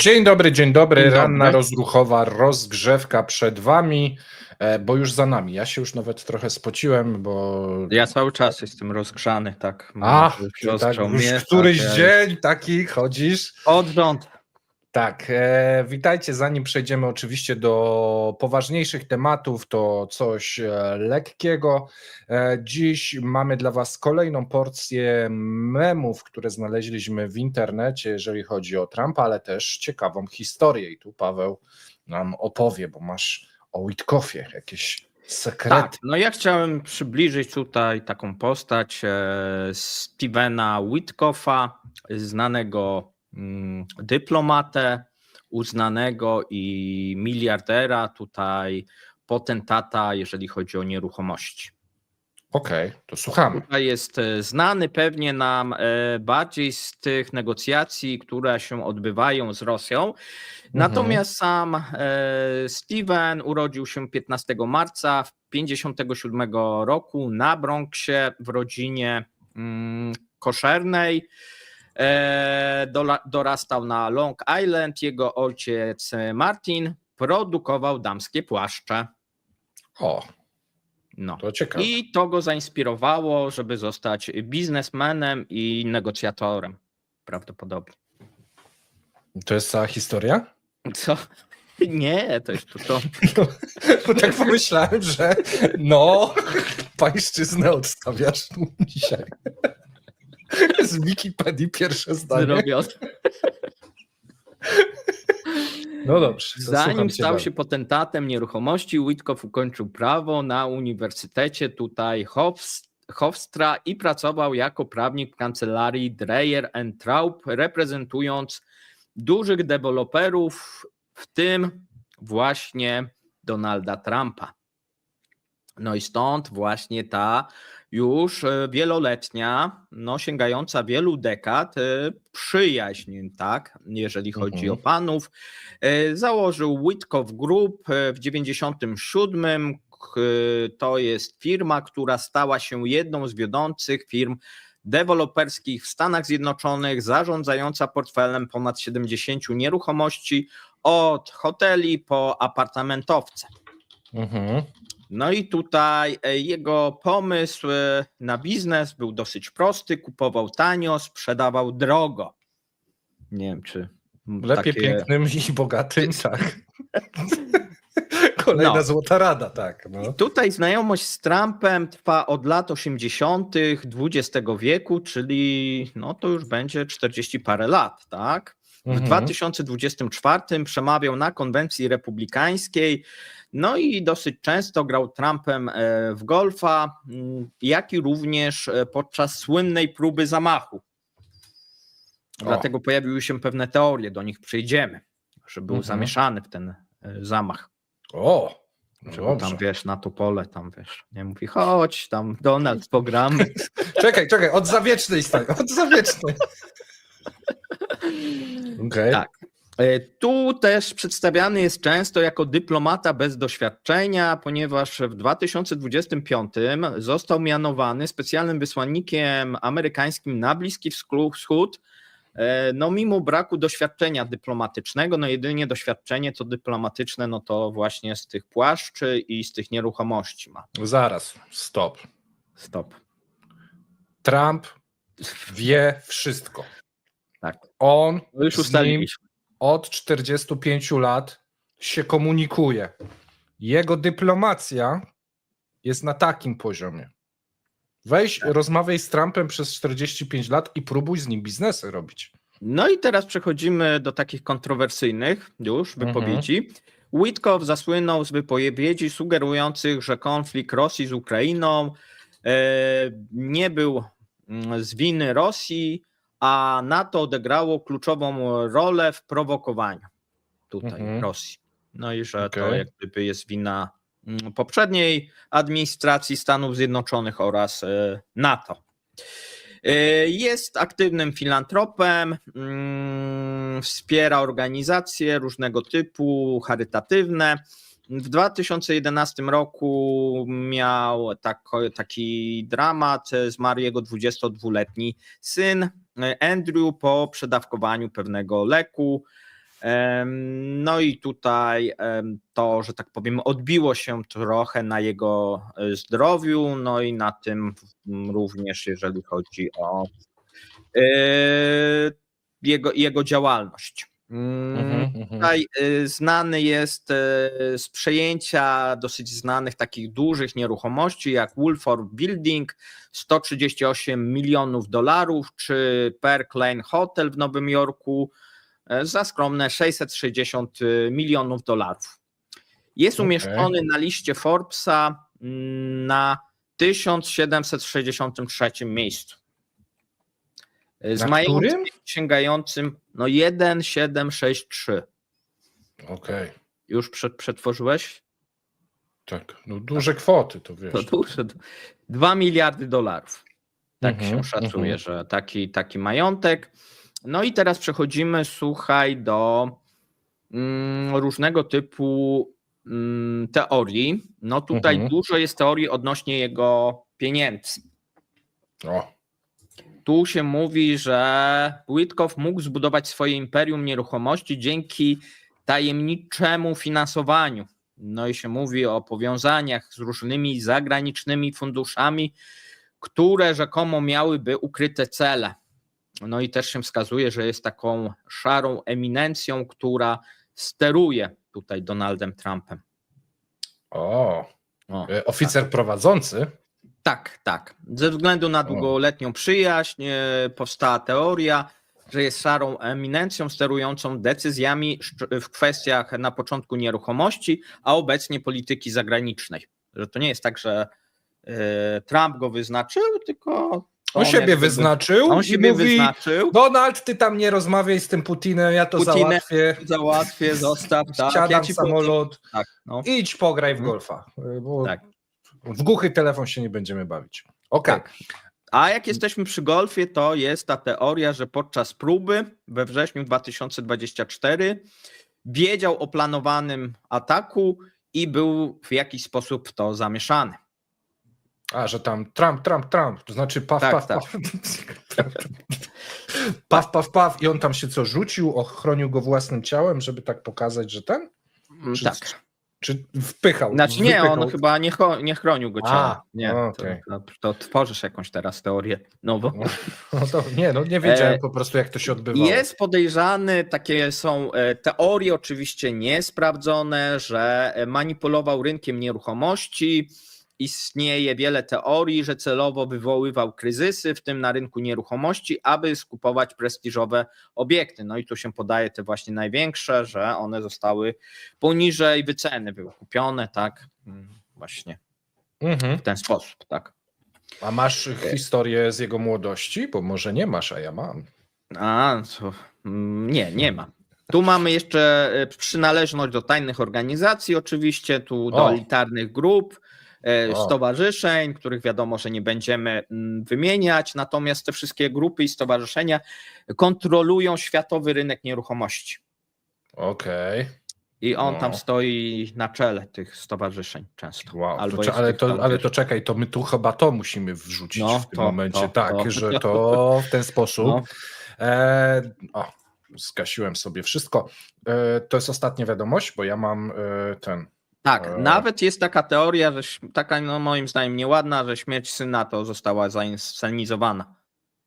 Dzień dobry, dzień dobry. Dzień dobry. Ranna rozruchowa rozgrzewka przed wami, e, bo już za nami. Ja się już nawet trochę spociłem, bo. Ja cały czas jestem rozgrzany, tak. A, Może ty tak już któryś tak, dzień taki chodzisz. Od rząd. Tak, e, witajcie. Zanim przejdziemy oczywiście do poważniejszych tematów, to coś e, lekkiego. E, dziś mamy dla Was kolejną porcję memów, które znaleźliśmy w internecie, jeżeli chodzi o Trumpa, ale też ciekawą historię. I tu Paweł nam opowie, bo masz o Witkoffie jakieś sekrety. Tak, no ja chciałem przybliżyć tutaj taką postać e, Stevena Witkoffa, znanego dyplomatę, uznanego i miliardera, tutaj potentata, jeżeli chodzi o nieruchomości. Okej, to słuchamy. Tutaj jest e, znany pewnie nam e, bardziej z tych negocjacji, które się odbywają z Rosją. Natomiast sam e, Steven urodził się 15 marca w 57 roku na Bronxie w rodzinie mm, koszernej. E, dorastał na Long Island. Jego ojciec Martin produkował damskie płaszcze. O, No. to ciekawe. I to go zainspirowało, żeby zostać biznesmenem i negocjatorem. Prawdopodobnie. To jest cała historia? Co? Nie, to jest to. No, bo tak pomyślałem, że no, pańszczyznę odstawiasz dzisiaj. Z Wikipedii pierwsze zdanie. Zrobione. No dobrze. Zanim stał dalej. się potentatem nieruchomości, Witkow ukończył prawo na uniwersytecie tutaj Hofs- Hofstra i pracował jako prawnik w kancelarii Dreyer Traub, reprezentując dużych deweloperów, w tym właśnie Donalda Trumpa. No i stąd właśnie ta już e, wieloletnia, no sięgająca wielu dekad e, przyjaźń, tak, jeżeli chodzi Mhm. o panów. E, Założył Witkow Group w 97. K- To jest firma, która stała się jedną z wiodących firm deweloperskich w Stanach Zjednoczonych, zarządzająca portfelem ponad 70 nieruchomości, od hoteli po apartamentowce. Mhm. No i tutaj e, jego pomysł e, na biznes był dosyć prosty. Kupował tanio, sprzedawał drogo. Nie wiem, czy Lepiej takie- pięknym i bogatym, tak. Kolejna No. złota rada, tak. No. Tutaj znajomość z Trumpem trwa od lat 80. XX wieku, czyli no to już będzie 40 parę lat, tak? W Mhm. 2024 przemawiał na konwencji republikańskiej, no i dosyć często grał Trumpem e, w golfa, mm, jak i również e, podczas słynnej próby zamachu. O. Dlatego pojawiły się pewne teorie, do nich przejdziemy, że był Mhm. zamieszany w ten e, zamach. O, Że dobrze. tam wiesz, na to pole, tam wiesz, nie mówi, chodź, tam Donald, pogramy. Czekaj, czekaj, od zawiecznej stań, od zawiecznej. Okej. Tak. E, Tu też przedstawiany jest często jako dyplomata bez doświadczenia, ponieważ w 2025 został mianowany specjalnym wysłannikiem amerykańskim na Bliski Wschód-. E, No, mimo braku doświadczenia dyplomatycznego, no jedynie doświadczenie to dyplomatyczne, no to właśnie z tych płaszczy i z tych nieruchomości ma. Zaraz, stop. Stop. Trump wie wszystko. Tak. On No już ustaliliśmy. Od 45 lat się komunikuje. Jego dyplomacja jest na takim poziomie. Weź, rozmawiaj z Trumpem przez 45 lat i próbuj z nim biznesy robić. No i teraz przechodzimy do takich kontrowersyjnych już Mhm. wypowiedzi. Witkow zasłynął z wypowiedzi sugerujących, że konflikt Rosji z Ukrainą e, nie był mm, z winy Rosji, a NATO odegrało kluczową rolę w prowokowaniu tutaj Mhm. Rosji. No i że to Okej. jak gdyby jest wina mm, poprzedniej administracji Stanów Zjednoczonych oraz e, NATO. E, Jest aktywnym filantropem, mm, wspiera organizacje różnego typu, charytatywne. W 2011 roku miał tak, taki dramat, zmarł jego 22-letni syn Andrew po przedawkowaniu pewnego leku. No i tutaj to, że tak powiem, odbiło się trochę na jego e, zdrowiu, no i na tym również, jeżeli chodzi o e, jego, jego działalność. Mm, Mhm, mhm. Tutaj y, znany jest y, z przejęcia dosyć znanych takich dużych nieruchomości jak Woolford Building 138 milionów dolarów czy Park Lane Hotel w Nowym Jorku e, za skromne 660 milionów dolarów. Jest umieszczony na liście Forbesa mm, na 1763 miejscu. E, Z Na majątkiem którym? sięgającym no 1763. Okej, Już przed, przetworzyłeś? tak. No duże kwoty, to wiesz. To duże. 2 miliardy dolarów. Tak Mhm, się szacuje, mhm. że taki, taki majątek. No i teraz przechodzimy, słuchaj, do mm, różnego typu mm, teorii. No tutaj Mhm. dużo jest teorii odnośnie jego pieniędzy. O, Tu się mówi, że Witkow mógł zbudować swoje imperium nieruchomości dzięki tajemniczemu finansowaniu. No i się mówi o powiązaniach z różnymi zagranicznymi funduszami, które rzekomo miałyby ukryte cele. No i też się wskazuje, że jest taką szarą eminencją, która steruje tutaj Donaldem Trumpem. o. O. Oficer prowadzący. Tak, tak. Ze względu na długoletnią przyjaźń e, powstała teoria, że jest szarą eminencją sterującą decyzjami w kwestiach na początku nieruchomości, a obecnie polityki zagranicznej. Że to nie jest tak, że e, Trump go wyznaczył, tylko On siebie jakby- wyznaczył On siebie mówi, wyznaczył. Donald, ty tam nie rozmawiaj z tym Putinem, ja to Putinem. załatwię. Załatwię, zostaw, tak. Ja samolot, powiem- Tak, no. idź pograj w Mhm. golfa, bo Tak. W głuchy telefon się nie będziemy bawić. Okej, Tak. A jak jesteśmy przy golfie, to jest ta teoria, że podczas próby we wrześniu 2024 wiedział o planowanym ataku i był w jakiś sposób w to zamieszany. a że tam Trump, Trump, Trump, to znaczy paf, Tak, paf, tak. paf. paf, paf, paf i on tam się co rzucił, ochronił go własnym ciałem, żeby tak pokazać, że ten? Czy- tak. Czy wpychał? Znaczy nie, on wypychał? chyba nie, nie chronił go A, ciała. Nie, okej. to, to, to tworzysz jakąś teraz teorię nową. No to nie, no nie wiedziałem E, po prostu jak to się odbywało. Jest podejrzany, takie są e, teorie oczywiście niesprawdzone, że e, manipulował rynkiem nieruchomości. Istnieje wiele teorii, że celowo wywoływał kryzysy, w tym na rynku nieruchomości, aby skupować prestiżowe obiekty. No i tu się podaje te właśnie największe, że one zostały poniżej wyceny, były kupione, tak? Mm, Właśnie Mhm. w ten sposób, tak. A masz historię z jego młodości? Bo może nie masz, a ja mam. A, to, mm, nie, nie ma. Tu mamy jeszcze e, przynależność do tajnych organizacji, oczywiście, tu do O. elitarnych grup, e. stowarzyszeń, których wiadomo, że nie będziemy mm, wymieniać, natomiast te wszystkie grupy i stowarzyszenia kontrolują światowy rynek nieruchomości. Okej. I on No. tam stoi na czele tych stowarzyszeń często. Wow. Albo To, ale, to, ale to czekaj, to my tu chyba to musimy wrzucić No, w tym to, momencie. to, tak, że to w ten sposób. No. E, o, skasiłem sobie wszystko. E, to jest ostatnia wiadomość, bo ja mam e, ten. Tak, E. nawet jest taka teoria, że taka no moim zdaniem nieładna, że śmierć syna to została zainscenizowana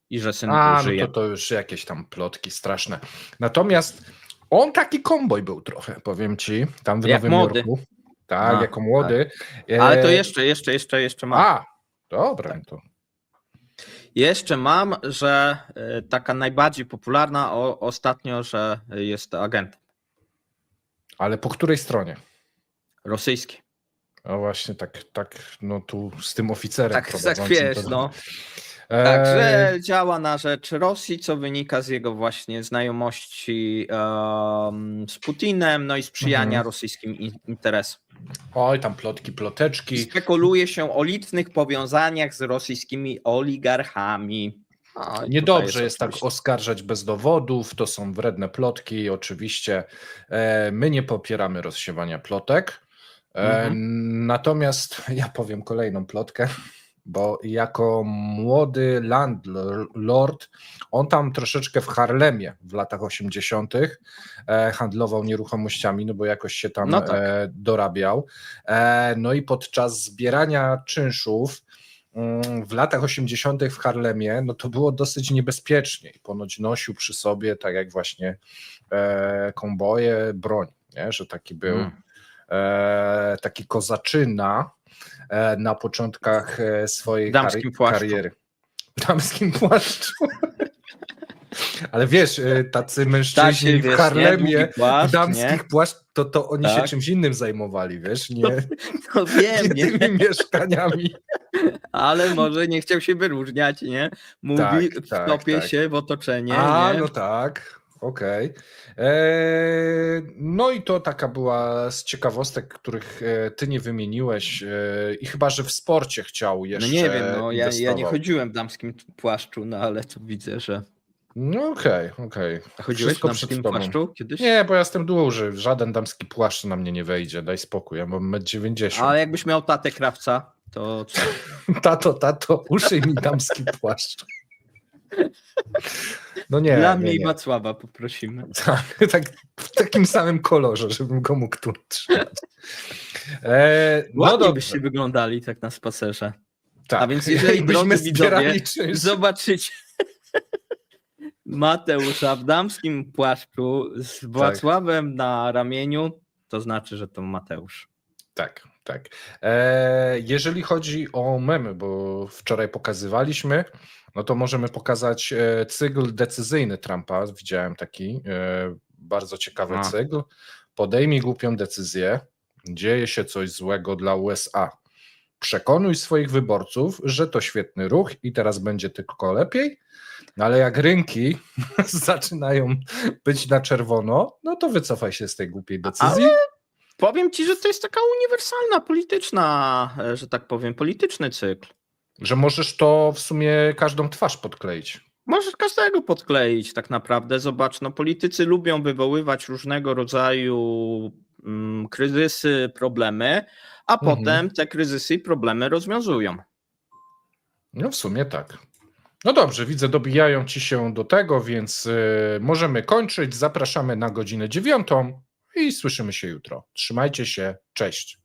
i że syn A, no żyje. to, to już jakieś tam plotki straszne. Natomiast on taki komboj był trochę, powiem ci, tam w Jak Nowym młody. Jorku. Tak, A, jako młody. Ale to E, jeszcze, jeszcze, jeszcze, jeszcze mam. A, dobra, Tak. to. Jeszcze mam, że e, taka najbardziej popularna o, ostatnio, że jest agentem Ale po której stronie? Rosyjski. No właśnie, tak, tak, no tu z tym oficerem. Tak, tak wiesz, no. E, Tak, że działa na rzecz Rosji, co wynika z jego właśnie znajomości em, z Putinem, no i sprzyjania Mhm. rosyjskim in- interesom. Oj, tam plotki, ploteczki. Spekuluje się o licznych powiązaniach z rosyjskimi oligarchami. No, tutaj Niedobrze jest tak oczywiście- oskarżać bez dowodów, to są wredne plotki. Oczywiście e, my nie popieramy rozsiewania plotek. E, Mhm. Natomiast ja powiem kolejną plotkę. bo jako młody landlord, on tam troszeczkę w Harlemie w latach 80. E, handlował nieruchomościami, no bo jakoś się tam No tak. e, dorabiał. No i podczas zbierania czynszów mm, w latach 80. w Harlemie, no to było dosyć niebezpiecznie. Ponoć nosił przy sobie, tak jak właśnie e, komboje, broń, nie? że taki był Mm. E, taki kozaczyna e, na początkach e, swojej Damskim kariery. W damskim płaszczu. Ale wiesz, tacy mężczyźni w wiesz, nie? Harlemie, Długi płaszcz, w damskich płaszcz, to, to oni się Tak. czymś innym zajmowali, wiesz, nie, nie? No wiem, nie tymi mieszkaniami. ale może nie chciał się wyróżniać, nie? Mówi, Tak, tak, tak. się w otoczenie, A, nie? no tak, okej. Eee, No i to taka była z ciekawostek, których e, ty nie wymieniłeś e, i chyba, że w sporcie chciał No jeszcze nie wiem, no ja, ja nie chodziłem w damskim płaszczu, no ale to widzę, że... No okej, okej. A chodziłeś w damskim płaszczu kiedyś? Nie, bo ja jestem duży, żaden damski płaszcz na mnie nie wejdzie, daj spokój, ja mam 1,90 m. Ale jakbyś miał tatę krawca, to co? Tato, tato, uszyj mi damski płaszcz. No nie, Dla nie, mnie i. Wacława poprosimy. Tak, tak, w takim samym kolorze, żebym go mógł tu trzymać. E, no Ładnie dobrze, byście wyglądali tak na spacerze. tak. A więc jeżeli, drodzy widzowie, zbierali czynsz, Zobaczycie Mateusza w damskim płaszczu Tak. z Wacławem na ramieniu, to znaczy, że to Mateusz. Tak, tak. E, jeżeli chodzi o memy, bo wczoraj pokazywaliśmy, no to możemy pokazać e, cykl decyzyjny Trumpa. Widziałem taki e, bardzo ciekawy A. cykl. Podejmij głupią decyzję, dzieje się coś złego dla USA. Przekonuj swoich wyborców, że to świetny ruch i teraz będzie tylko lepiej. No ale jak rynki zaczynają być na czerwono, no to wycofaj się z tej głupiej decyzji. Powiem ci, że to jest taka uniwersalna, polityczna, e, że tak powiem, polityczny cykl. Że możesz to w sumie każdą twarz podkleić. Możesz każdego podkleić tak naprawdę. Zobacz, no politycy lubią wywoływać różnego rodzaju mm, kryzysy, problemy, a Mhm. potem te kryzysy i problemy rozwiązują. No w sumie tak. No dobrze, widzę, dobijają ci się do tego, więc y, możemy kończyć. Zapraszamy na godzinę dziewiątą i słyszymy się jutro. Trzymajcie się, cześć.